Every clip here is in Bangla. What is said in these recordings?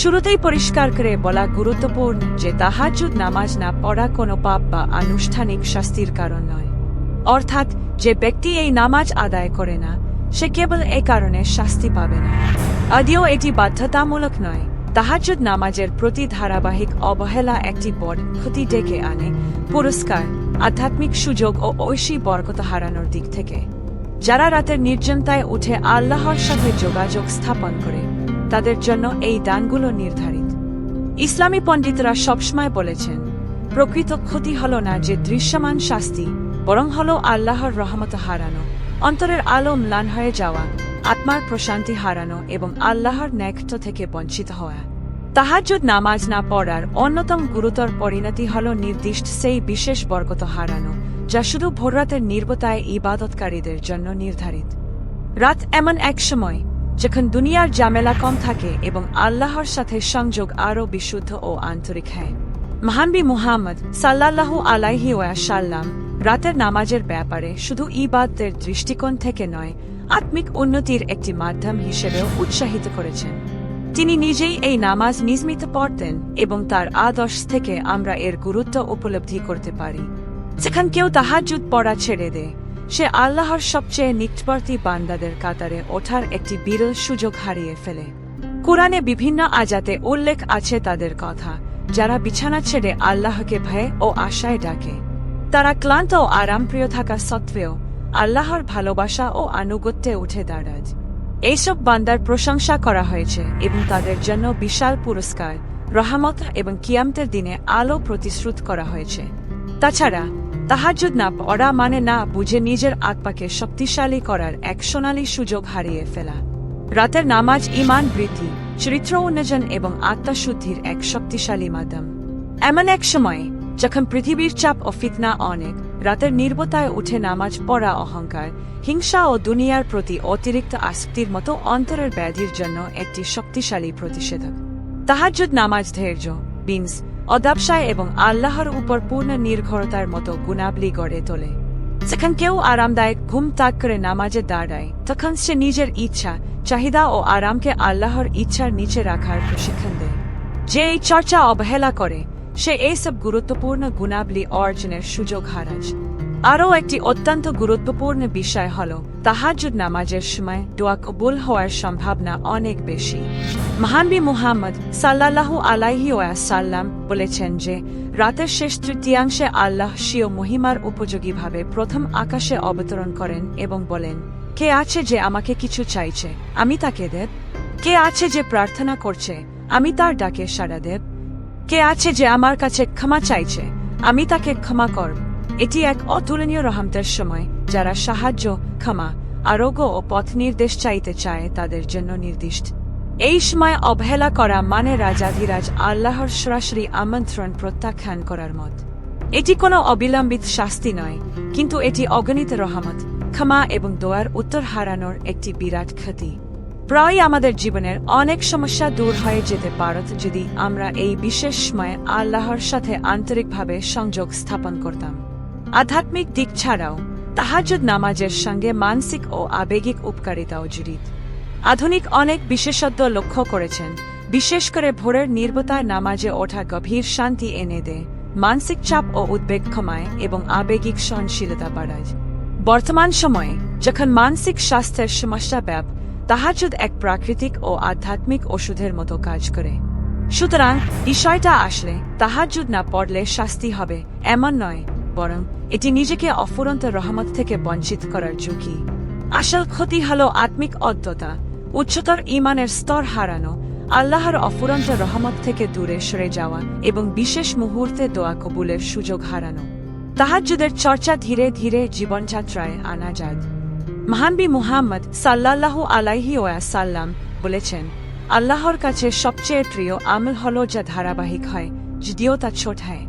শুরুতেই পরিষ্কার করে বলা গুরুত্বপূর্ণ যে তাহাজুদ নামাজ না পড়া কোনো পাপ বা আনুষ্ঠানিক শাস্তির কারণ নয়। অর্থাৎ যে ব্যক্তি এই নামাজ আদায় করে না, সে কেবল এই কারণে শাস্তি পাবে না। আদিও এটি বাধ্যতামূলক নয় তাহাজুদ নামাজের প্রতি ধারাবাহিক অবহেলা একটি বড় ক্ষতি ডেকে আনে, পুরস্কার, আধ্যাত্মিক সুযোগ ও ঐশী বরকত হারানোর দিক থেকে। যারা রাতের নির্জনতায় উঠে আল্লাহর সাথে যোগাযোগ স্থাপন করে তাদের জন্য এই দানগুলো নির্ধারিত। ইসলামী পণ্ডিতরা সবসময় বলেছেন, প্রকৃত ক্ষতি হল না যে দৃশ্যমান শাস্তি, বরং হল আল্লাহর রহমত হারানো, অন্তরের আলো ম্লান হয়ে যাওয়া, আত্মার প্রশান্তি হারানো এবং আল্লাহর ন্যাক্ট থেকে বঞ্চিত হওয়া। তাহাজ্জুদ নামাজ না পড়ার অন্যতম গুরুতর পরিণতি হল নির্দিষ্ট সেই বিশেষ বরকত হারানো, যা শুধু ভোররাতের নির্বতায় ইবাদতকারীদের জন্য নির্ধারিত। রাত এমন এক সময় যখন দুনিয়ার জামেলা কম থাকে এবং আল্লাহর সাথে সংযোগ আরও বিশুদ্ধ ও আন্তরিক হয়। মহানবী মুহাম্মদ সাল্লাল্লাহু আলাইহি ওয়াসাল্লাম রাতের নামাজের ব্যাপারে শুধু ইবাদদের দৃষ্টিকোণ থেকে নয়, আত্মিক উন্নতির একটি মাধ্যম হিসেবেও উৎসাহিত করেছেন। তিনি নিজেই এই নামাজ নিযমিত পড়তেন এবং তার আদর্শ থেকে আমরা এর গুরুত্ব উপলব্ধি করতে পারি। যেখান কেউ তাহাজুদ পড়া ছেড়ে দেয় সে আল্লাহর সবচেয়ে নিকটবর্তী বান্দাদের কাতারে ওঠার একটি বিরল সুযোগ হারিয়ে ফেলে। কোরআনে বিভিন্ন আজাতে উল্লেখ আছে তাদের কথা, যারা বিছানা ছেড়ে আল্লাহকে ভয়ে ও আশায় ডাকে। তারা ক্লান্ত ও আরামপ্রিয় থাকা সত্ত্বেও আল্লাহর ভালোবাসা ও আনুগত্যে উঠে দাঁড়ায়। এইসব বান্দার প্রশংসা করা হয়েছে এবং তাদের জন্য বিশাল পুরস্কার, রহমত এবং কিয়ামতের দিনে আলো প্রতিশ্রুত করা হয়েছে। তাছাড়া তাহাজুদ না পড়া মানে না বুঝে নিজের আত্মাকে শক্তিশালী করার এক সোনালী সুযোগ হারিয়ে ফেলা। রাতের নামাজ ইমান বৃদ্ধি, চরিত্র উন্নয়ন এবং আত্মাশুদ্ধির এক শক্তিশালী মাধ্যম। এমন এক সময়, যখন পৃথিবীর চাপ ও ফিতনা অনেক, রাতের নির্বতায় উঠে নামাজ পড়া অহংকার, হিংসা ও দুনিয়ার প্রতি অতিরিক্ত আসক্তির মতো অন্তরের ব্যাধির জন্য একটি শক্তিশালী প্রতিষেধক। তাহাজুদ নামাজ ধৈর্য, বিনস অদাবসায় এবং আল্লাহর উপর পূর্ণ নির্ভরতার মতো গুণাবলী গড়ে তোলে। যখন কেউ আরামদায়ক ঘুম তাক করে নামাজে দাঁড়ায়, তখন সে নিজের ইচ্ছা, চাহিদা ও আরামকে আল্লাহর ইচ্ছার নিচে রাখার প্রশিক্ষণ দেয়। যে এই চর্চা অবহেলা করে, সে এইসব গুরুত্বপূর্ণ গুণাবলী অর্জনের সুযোগ হারাজ আরও একটি অত্যন্ত গুরুত্বপূর্ণ বিষয় হল, তাহাজুদ নামাজের সময় দোয়া কবুল হওয়ার সম্ভাবনা অনেক বেশি। মহানবী মুহাম্মদ সাল্লাল্লাহু আলাইহি ওয়াসাল্লাম বলেছেন যে, রাতের শেষ তৃতীয়াংশে আল্লাহ স্বীয় মহিমার উপযোগীভাবে প্রথম আকাশে অবতরণ করেন এবং বলেন, কে আছে যে আমাকে কিছু চাইছে? আমি তাকে দেব। কে আছে যে প্রার্থনা করছে? আমি তার ডাকে সাড়া দেব। কে আছে যে আমার কাছে ক্ষমা চাইছে? আমি তাকে ক্ষমা করব। এটি এক অতুলনীয় রহমতের সময়, যারা সাহায্য, ক্ষমা, আরোগ্য ও পথ নির্দেশ চাইতে চায় তাদের জন্য নির্দিষ্ট। এই সময় অবহেলা করা মানে রাজাধিরাজ আল্লাহর সরাসরি আমন্ত্রণ প্রত্যাখ্যান করার মত। এটি কোনো অবিলম্বিত শাস্তি নয়, কিন্তু এটি অগণিত রহমত, ক্ষমা এবং দোয়ার উত্তর হারানোর একটি বিরাট ক্ষতি। প্রায় আমাদের জীবনের অনেক সমস্যা দূর হয়ে যেতে পারত যদি আমরা এই বিশেষ সময়ে আল্লাহর সাথে আন্তরিকভাবে সংযোগ স্থাপন করতাম। আধ্যাত্মিক দিক ছাড়াও তাহাজুদ নামাজের সঙ্গে মানসিক ও আবেগিক উপকারিতাও জড়িত। আধুনিক অনেক বিশেষজ্ঞ লক্ষ্য করেছেন, বিশেষ করে ভোরের নির্বতায় নামাজে ওঠা গভীর শান্তি এনে দেয়, মানসিক চাপ ও উদ্বেগ কমায় এবং আবেগিক সহনশীলতা বাড়ায়। বর্তমান সময়ে যখন মানসিক স্বাস্থ্যের সমস্যা ব্যাপ তাহাজুদ এক প্রাকৃতিক ও আধ্যাত্মিক ওষুধের মতো কাজ করে। সুতরাং বিষয়টা আসলে তাহাজুদ না পড়লে শাস্তি হবে এমন নয় বরং এটি নিজেকে অফুরন্ত রহমত থেকে বঞ্চিত করার ঝুঁকি। আসল ক্ষতি হল আত্মিক অদ্যতা উচ্চতর ইমানের স্তর হারানো, আল্লাহর অফুরন্ত রহমত থেকে দূরে সরে যাওয়া এবং বিশেষ মুহূর্তে দোয়া কবুলের সুযোগ হারানো। তাহাজুদের চর্চা ধীরে ধীরে জীবনযাত্রায় আনা যায় মহানবী মুহাম্মদ সাল্লাল্লাহু আলাইহি ওয়াসাল্লাম বলেছেন, আল্লাহর কাছে সবচেয়ে প্রিয় আমল হল যা ধারাবাহিক হয়, যদিও তা ছোট হয়।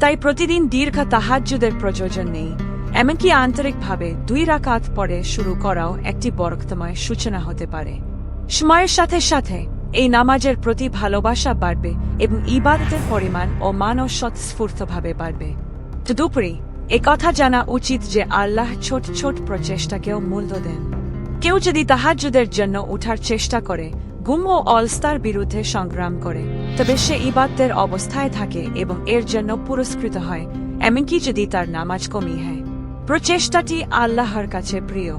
তাই প্রতিদিন দীর্ঘ তাহাজ্জুদের প্রয়োজন নেই। এমনকি আন্তরিকভাবে দুই রাকাত পরে শুরু করাও একটি বরক্তময় সূচনা হতে পারে। সময়ের সাথে সাথে এই নামাজের প্রতি ভালোবাসা বাড়বে এবং ইবাদতের পরিমাণ ও মানও স্বতঃস্ফূর্তভাবে বাড়বে। তদুপরি কথা জানা উচিত যে আল্লাহ ছোট ছোট প্রচেষ্টাকেও মূল্য দেন। কেউ যদি তাহাজ্জুদের জন্য উঠার চেষ্টা করে গুম ও অলস্তার বিরুদ্ধে সংগ্রাম করে। তবে সে ইবাদদের অবস্থায় থাকে এবং এর জন্য পুরস্কৃত হয়, এমনকি যদি তার নামাজ কমি হয়। প্রচেষ্টাটি আল্লাহর কাছে প্রিয়।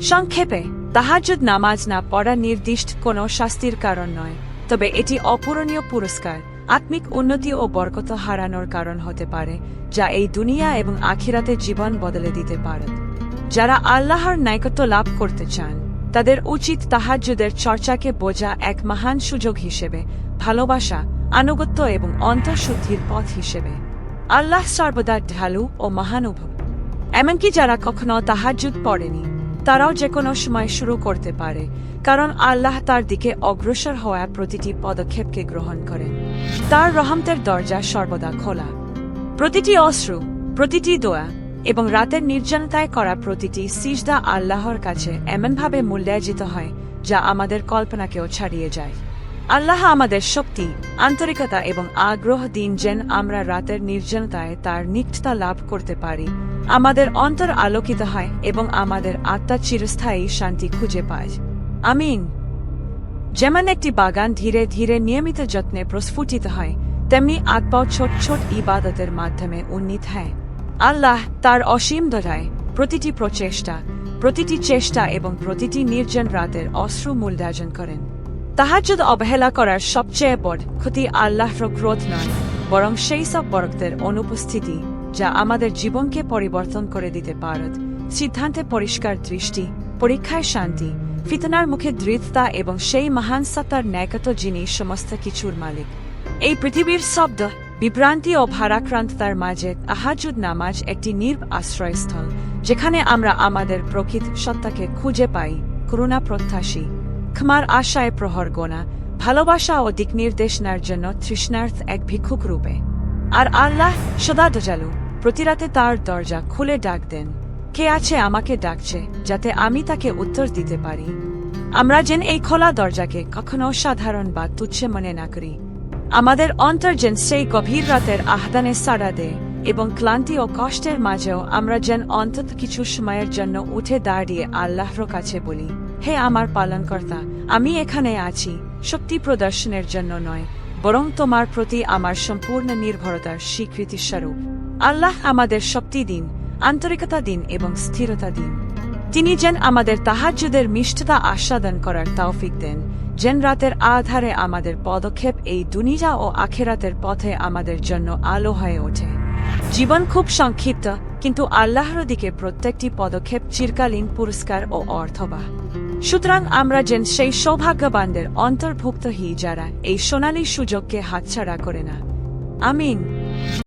সংক্ষেপে তাহাজুদ নামাজ না পড়া নির্দিষ্ট কোনো শাস্তির কারণ নয়, তবে এটি অপূরণীয় পুরস্কার, আত্মিক উন্নতি ও বরকত হারানোর কারণ হতে পারে, যা এই দুনিয়া এবং আখিরাতে জীবন বদলে দিতে পারে। যারা আল্লাহর নায়কত্ব লাভ করতে চান তাদের উচিত তাহাজ্জুদের চর্চাকে বোঝা এক মহান সুযোগ হিসেবে, ভালোবাসা, আনুগত্য এবং অন্তঃশুদ্ধির পথ হিসেবে। আল্লাহ সর্বদা ঢালু ও মহানুভব এমনকি যারা কখনো তাহাজ্জুদ পড়েনি, তারাও যে কোনো সময় শুরু করতে পারে, কারণ আল্লাহ তার দিকে অগ্রসর হওয়া প্রতিটি পদক্ষেপকে গ্রহণ করেন। তার রহমতের দরজা সর্বদা খোলা। প্রতিটি অশ্রু, প্রতিটি দোয়া এবং রাতের নির্জনতায় করা প্রতিটি সিজদা আল্লাহর কাছে এমনভাবে মূল্যায়িত হয়, যা আমাদের কল্পনাকেও ছাড়িয়ে যায়। আল্লাহ আমাদের শক্তি, আন্তরিকতা এবং আগ্রহ দিন যেন আমরা রাতের নির্জনতায় তার নিকটতা লাভ করতে পারি। আমাদের অন্তর আলোকিত হয় এবং আমাদের আত্মা চিরস্থায়ী শান্তি খুঁজে পায়। আমিন। যেমন একটি বাগান ধীরে ধীরে নিয়মিত যত্নে প্রস্ফুটিত হয়, তেমনি আত্মাও ছোট ছোট ইবাদতের মাধ্যমে উন্নীত হয়। আল্লাহ তার অসীম দয়ায় প্রতিটি প্রচেষ্টা, প্রতিটি চেষ্টা এবং প্রতিটি নির্জন রাতের অশ্রু মূল্যায়ন করেন। তাহাজ্জুদ অবহেলা করার সবচেয়ে বড় ক্ষতি আল্লাহর ক্রোধ নয়, বরং সেই সব বরকদের অনুপস্থিতি যা আমাদের জীবনকে পরিবর্তন করে দিতে পারত সিদ্ধান্তে পরিষ্কার দৃষ্টি, পরীক্ষায় শান্তি, ফিতনার মুখে দৃঢ়তা এবং সেই মহান সত্তার ন্যায়গত যিনি সমস্ত কিছুর মালিক। এই পৃথিবীর শব্দ বিভ্রান্তি ও ভারাক্রান্ততার মাঝে আহাজুদ নামাজ একটি নির্ব আশ্রয়স্থল, যেখানে আমরা আমাদের প্রকৃত সত্তাকে খুঁজে পাই, করুণা প্রত্যাশী। ক্ষমার আশায় প্রহর গোনা, ভালোবাসা ও দিক নির্দেশনার জন্য তৃষ্ণার্থ এক ভিক্ষুক রূপে। আর আল্লাহ সদা দজালু প্রতিরাতে তার দরজা খুলে ডাক দেন, কে আছে আমাকে ডাকছে, যাতে আমি তাকে উত্তর দিতে পারি? আমরা যেন এই খোলা দরজাকে কখনো সাধারণ বা তুচ্ছে মনে না করি। আমাদের অন্তর যেন সেই গভীর রাতের আহ্বানে সাড়া দেয় এবং ক্লান্তি ও কষ্টের মাঝেও আমরা যেন অন্তত কিছু সময়ের জন্য উঠে দাঁড়িয়ে আল্লাহর কাছে বলি, হে আমার পালনকর্তা, আমি এখানে আছি, শক্তি প্রদর্শনের জন্য নয়, বরং তোমার প্রতি আমার সম্পূর্ণ নির্ভরতার স্বীকৃতি স্বরূপ। আল্লাহ আমাদের শক্তি দিন, আন্তরিকতা দিন এবং স্থিরতা দিন। তিনি যেন আমাদের তাহাজ্জুদের মিষ্টতা আস্বাদন করার তৌফিক দেন। যেন রাতের আধারে আমাদের পদক্ষেপ এই দুনিয়া ও আখেরাতের পথে আমাদের জন্য আলো হয়ে ওঠে। জীবন খুব সংক্ষিপ্ত, কিন্তু আল্লাহর দিকে প্রত্যেকটি পদক্ষেপ চিরকালীন পুরস্কার ও অর্থবা সুতরাং আমরা যেন সেই সৌভাগ্যবানদের অন্তর্ভুক্ত হই যারা এই সোনালী সুযোগকে হাতছাড়া করে না। আমিন।